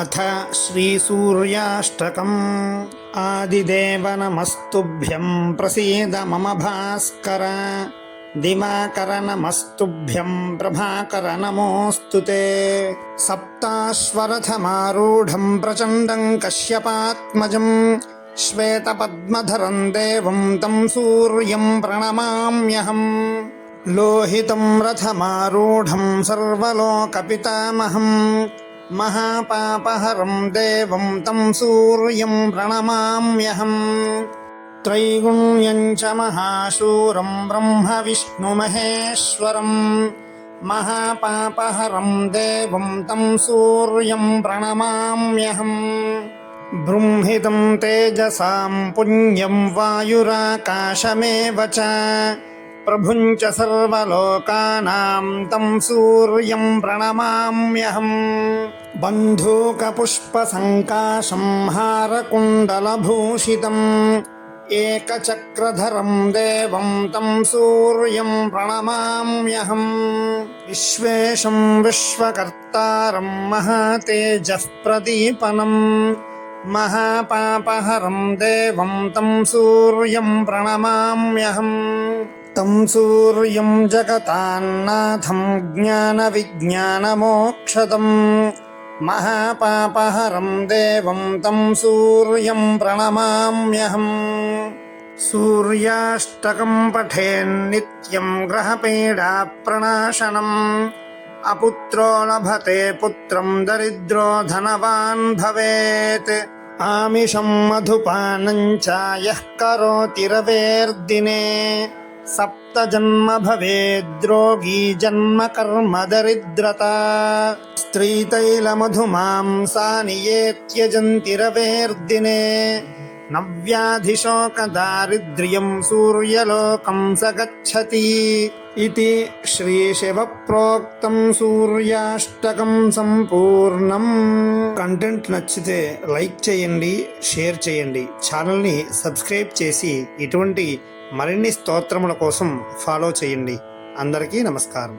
अथ श्रीसूर्याष्टकम् आदिदेव नमस्तुभ्यं प्रसीद मम भास्कर दिवाकर नमस्तुभ्यं प्रभाकर नमोऽस्तु ते सप्ताश्वरथमारूढं प्रचण्डं कश्यपात्मजं श्वेतपद्मधरं देवं तं सूर्यं प्रणमाम्यहम् लोहितं रथमारूढं सर्वलोकपितामहम् महापापहरं देवं तं सूर्यं प्रणमाम्यहम् त्रैगुण्यं च महाशूरं ब्रह्मविष्णुमहेश्वरम् महापापहरं देवं तं सूर्यं प्रणमाम्यहम् बृंहितं तेजसां पुण्यं वायुराकाशमेव च प्रभुञ्च सर्वलोकानां तं सूर्यं प्रणमाम्यहम् बन्धूकपुष्पसङ्काशं हारकुण्डलभूषितम् एकचक्रधरं देवं तं सूर्यं प्रणमाम्यहम् विश्वेशं विश्वकर्तारं महातेजः प्रदीपनम् महापापहरं देवं तं सूर्यं प्रणमाम्यहम् तं सूर्यं जगतान्नाथं ज्ञानविज्ञानमोक्षदम् महापापहरं देवं तं सूर्यं प्रणमाम्यहम् सूर्याष्टकं पठेन्नित्यं ग्रहपीडाप्रणाशनम् अपुत्रो लभते पुत्रं दरिद्रो धनवान् भवेत् आमिषं मधुपानं च यः करोति रवेर्दिने सप्तजन्म भवेद्रोगी जन्म कर्म दरिद्रता स्त्रीतैलमधुमांसानि ये त्यजन्ति रवेर्दिने न व्याधिशोकदारिद्र्यं सूर्यलोकं स गच्छति इति శ్రీశివప్రోక్తం సూర్యాష్టకం సంపూర్ణం కంటెంట్ నచ్చితే లైక్ చేయండి షేర్ చేయండి ఛానల్ని సబ్స్క్రైబ్ చేసి ఇటువంటి మరిన్ని స్తోత్రముల కోసం ఫాలో చేయండి. అందరికీ నమస్కారం.